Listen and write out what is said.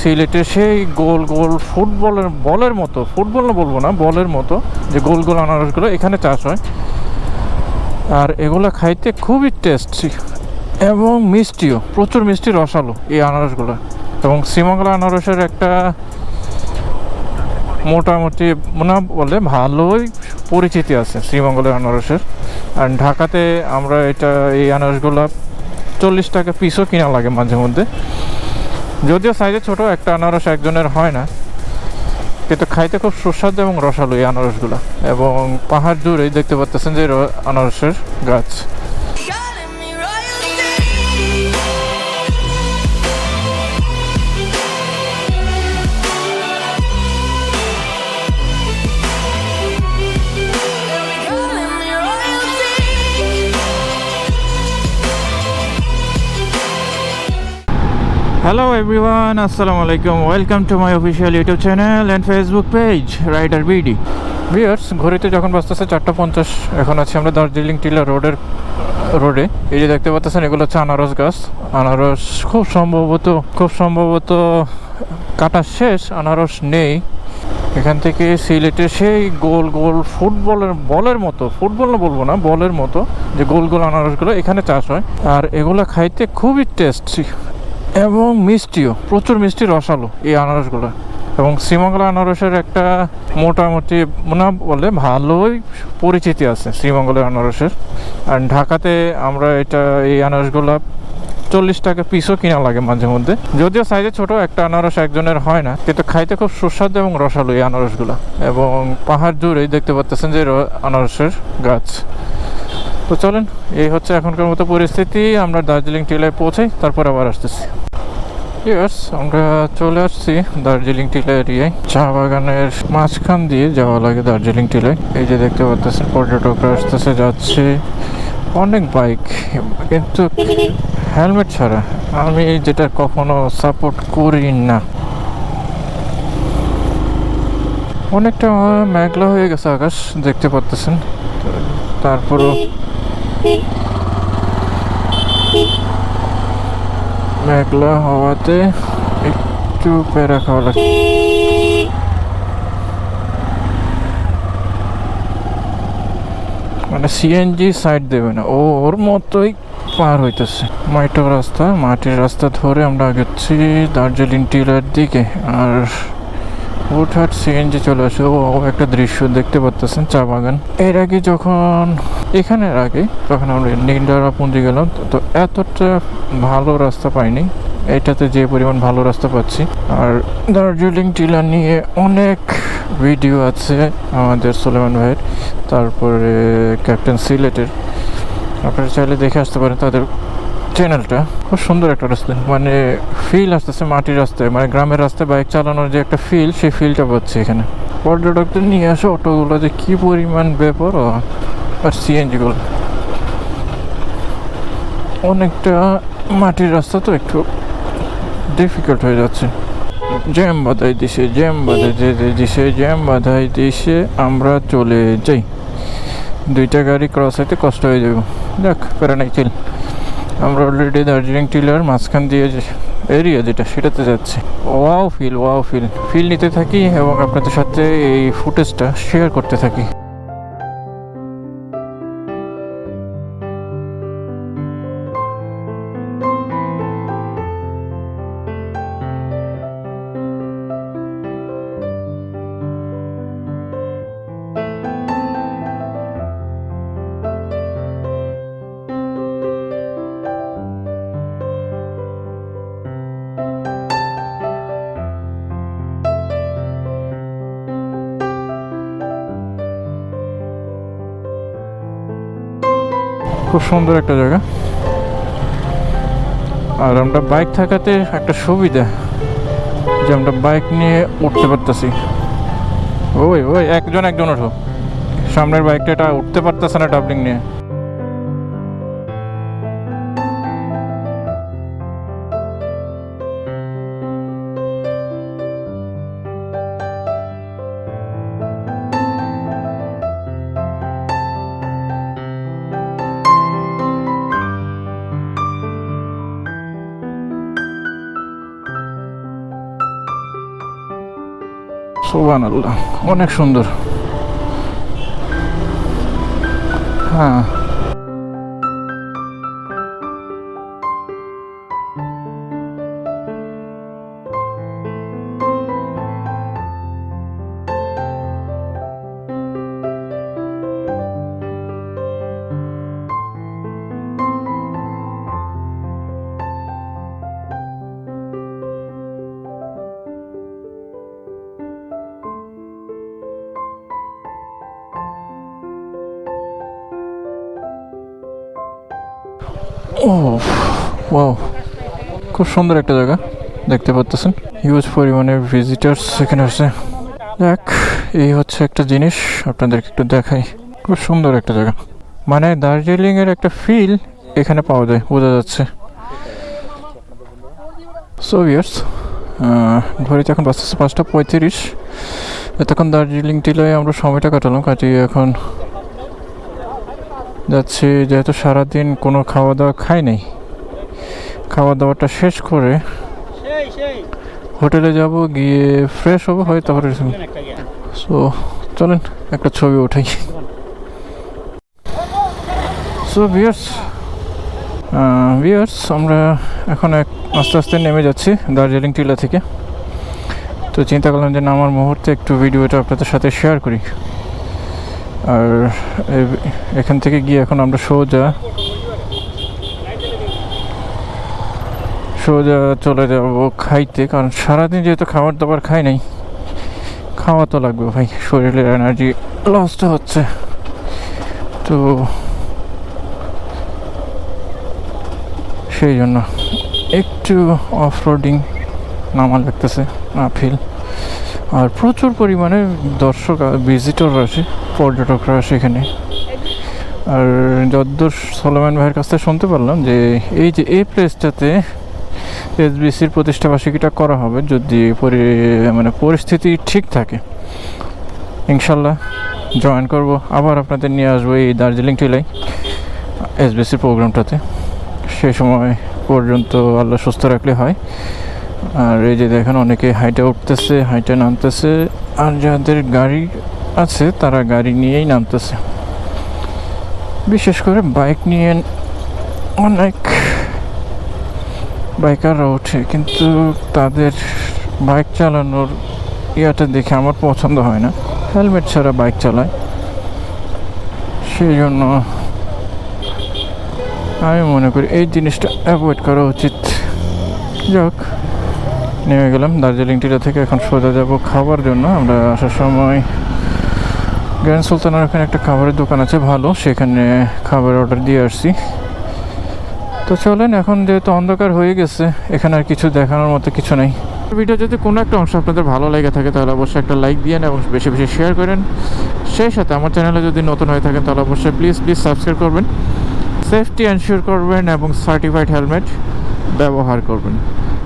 সিলেটে সেই গোল গোল ফুটবলের বলের মতো, ফুটবল না বলব না, বলের মতো যে গোল গোল আনারসগুলো এখানে চাষ হয়। আর এগুলো খাইতে খুবই টেস্টি এবং মিষ্টিও, প্রচুর মিষ্টি রসালো এই আনারসগুলো। এবং শ্রীমঙ্গলা আনারসের একটা মোটামুটি না বলে ভালোই পরিচিতি আছে শ্রীমঙ্গলের আনারসের। আর ঢাকাতে আমরা এটা, এই আনারসগুলো চল্লিশ টাকা পিসও কিনা লাগে মাঝে মধ্যে। যদিও সাইজে ছোট, একটা আনারস একজনের হয় না। কিন্তু খাইতে খুব সুস্বাদু এবং রসালো এই আনারসগুলো। এবং পাহাড় জুড়েই দেখতে পাচ্ছেন যে আনারসের গাছ। হ্যালো এভরিওয়ান আসসালামু আলাইকুম welcome to my official YouTube channel and Facebook page rider BD viewers ঘড়িতে যখন বাজতেছে চারটা পঞ্চাশ, এখন আছি আমরা দার্জিলিং টিলা রোডের রোডে। এই যে দেখতে পাচ্ছেন এগুলো হচ্ছে আনারস গাছ। আনারস খুব সম্ভবত খুব সম্ভবত কাটা শেষ, আনারস নেই। এখান থেকে সিলেটে সেই গোল গোল ফুটবলের বলের মতো, ফুটবল না বলব না, বলের মতো, যে গোল গোল আনারসগুলো এখানে চাষ হয়। আর এগুলো খাইতে খুবই টেস্টি এবং মিষ্টিও, প্রচুর মিষ্টি রসালো এই আনারসগুলো। এবং শ্রীমঙ্গলা আনারসের একটা মোটামুটি না বলে ভালোই পরিচিতি আছে শ্রীমঙ্গলের আনারসের। আর ঢাকাতে আমরা এটা, এই আনারসগুলো চল্লিশ টাকা পিসও কিনা লাগে মাঝে মধ্যে। যদিও সাইজে ছোট, একটা আনারস একজনের হয় না। কিন্তু খাইতে খুব সুস্বাদু এবং রসালো এই আনারসগুলো। এবং পাহাড় জুড়েই দেখতে পাচ্ছেন যে আনারসের গাছ। তো চলেন, এই হচ্ছে এখনকার মতো পরিস্থিতি। আমরা দার্জিলিং টিলায় পৌঁছাই, তারপর আবার আসতেছি। ইয়েস আমরা চলে আসছি দার্জিলিং টিলা এরিয়ায় চা বাগানের মাঝখান দিয়ে যাওয়া লাগে দার্জিলিং টিলায় এই যে দেখতে পাচ্ছেন পর্যটকরা আসতেছে, যাচ্ছে। অনেক বাইক, কিন্তু হেলমেট ছাড়া আমি যেটা কখনো সাপোর্ট করি না। অনেকটা মেঘলা হয়ে গেছে আকাশ, দেখতে পাচ্ছেন তারপরও মেঘলা হওয়াতে একটু প্যারা খাওয়া লাগে মানে সিএনজি সাইড দেবে না। ও, ওর মতোই পার হইতেছে। মাইটো রাস্তা, মাটির রাস্তা ধরে আমরা গেছি দার্জিলিং টিলার দিকে। আর হুটহাট সিএনজি চলে আসে। ও একটা দৃশ্য দেখতে পারতেছেন, চা বাগান। এর আগে যখন এখানের আগে তখন আমরা নীলডারা পুঞ্জি গেলাম তো এতটা ভালো রাস্তা পাইনি। এটাতে যে পরিমাণ ভালো রাস্তা পাচ্ছি। আর দার্জিলিং টিলা নিয়ে অনেক ভিডিও আছে আমাদের সুলেমান ভাইয়ের, তারপরে ক্যাপ্টেন সিলেটের। আপনারা চাইলে দেখে আসতে পারেন, তাদের চ্যানেলটা খুব সুন্দর একটা রাস্তা। মানে ফিল আসতেছে, মাটির রাস্তায় মানে গ্রামের রাস্তায় বাইক চালানোর যে একটা ফিল সেই ফিলটা পাচ্ছে এখানে। পর্যটকদের নিয়ে আসে অটোগুলো যে কী পরিমাণ ব্যাপার আর সিএনজিগুলো অনেকটা মাটির রাস্তা তো একটু ডিফিকাল্ট হয়ে যাচ্ছে। জ্যাম বাধাই দিছে, জ্যাম বাধাই দিছে, জ্যাম বাধাই দিছে আমরা চলে যাই। দুইটা গাড়ি ক্রস হইতে কষ্ট হয়ে যাবে। দেখ প্যারা নাই আমরা অলরেডি দার্জিলিং টিলার মাঝখান দিয়ে যে এরিয়া যেটা, সেটাতে যাচ্ছি। Wow feel wow feel feel নিতে থাকি এবং আপনাদের সাথে এই ফুটেজটা শেয়ার করতে থাকি। খুব সুন্দর একটা জায়গা। আর আমরা বাইক থাকাতে একটা সুবিধা, যে আমরা বাইক নিয়ে উঠতে পারতেছি। ওই ওই, একজন একজন ওঠো। সামনের বাইকটা এটা উঠতে পারতেছে না ডাবলিং নিয়ে। সোবান আল্লাহ অনেক সুন্দর। হ্যাঁ। ও ওয়াও খুব সুন্দর একটা জায়গা, দেখতে পাচ্ছেন হিউজ পরিমাণে ভিজিটার্স এখানে আসে দেখ, এই হচ্ছে একটা জিনিস, আপনাদেরকে একটু দেখাই। খুব সুন্দর একটা জায়গা। মানে দার্জিলিং এর একটা ফিল এখানে পাওয়া যায়, বোঝা যাচ্ছে। সো ইয়ার্স ঘড়িতে এখন বাজতেছে পাঁচটা পঁয়ত্রিশ। এতক্ষণ দার্জিলিং টিলায় আমরা সময়টা কাটালাম, কাটিয়ে এখন যাচ্ছি যেহেতু সারাদিন কোনো খাওয়া দাওয়া খাই নাই। খাওয়া দাওয়াটা শেষ করে হোটেলে যাব গিয়ে ফ্রেশ হব হয় তারপরে সো চলেন একটা ছবি উঠাই। সো বিয়ার্স বিয়ার্স আমরা এখন এক আস্তে আস্তে নেমে যাচ্ছি দার্জিলিং টিলা থেকে। তো চিন্তা করলাম যে নামার মুহূর্তে একটু ভিডিওটা আপনাদের সাথে শেয়ার করি। আর এখান থেকে গিয়ে এখন আমরা সোজা সোজা চলে যাব খাইতে, কারণ সারাদিন যেহেতু খাবার দাবার খাই নাই, খাওয়া তো লাগবে ভাই, শরীরের এনার্জি লসটা হচ্ছে। তো সেই জন্য একটু অফ রোডিং নামা লাগতেছে আপিল আর প্রচুর পরিমাণে দর্শক ভিজিটর আসে, পর্যটকরা আসে এখানে। আর যদ্দূর সলমান ভাইয়ের কাছ থেকে শুনতে পারলাম যে, এই যে এই প্লেসটাতে এসবিসির প্রতিষ্ঠাবার্ষিকীটা করা হবে যদি পরি- মানে পরিস্থিতি ঠিক থাকে। ইনশাল্লাহ জয়েন করব। আবার আপনাদের নিয়ে আসব এই দার্জিলিং টিলাই এসবিসির প্রোগ্রামটাতে সেই সময় পর্যন্ত আল্লাহ সুস্থ রাখলে হয়। আর এই যে দেখেন, অনেকে হাইটে উঠতেছে, হাইটে নামতেছে। আর যাদের গাড়ি আছে, তারা গাড়ি নিয়েই নামতেছে। বিশেষ করে বাইক নিয়ে অনেক বাইকাররা ওঠে, কিন্তু তাদের বাইক চালানোর ইয়াটা দেখে আমার পছন্দ হয় না। হেলমেট ছাড়া বাইক চালায়। সেই জন্য আমি মনে করি এই জিনিসটা অ্যাভয়েড করা উচিত। যাক নেমে গেলাম দার্জিলিং টিলা থেকে। এখন সোজা যাব খাবার জন্য। আমরা আসার সময় গ্র্যান্ড সুলতানের ওখানে একটা খাবারের দোকান আছে, ভালো। সেখানে খাবার অর্ডার দিয়ে আসছি। তো চলেন, এখন যেহেতু অন্ধকার হয়ে গেছে, এখানে আর কিছু দেখানোর মতো কিছু নেই। ভিডিও যদি কোনো একটা অংশ আপনাদের ভালো লেগে থাকে, তাহলে অবশ্যই একটা লাইক দিয়েন এবং বেশি বেশি শেয়ার করেন। সেই সাথে আমার চ্যানেলে যদি নতুন হয়ে থাকেন, তাহলে অবশ্যই প্লিজ প্লিজ সাবস্ক্রাইব করবেন। সেফটি এনশিওর করবেন এবং সার্টিফাইড হেলমেট ব্যবহার করবেন।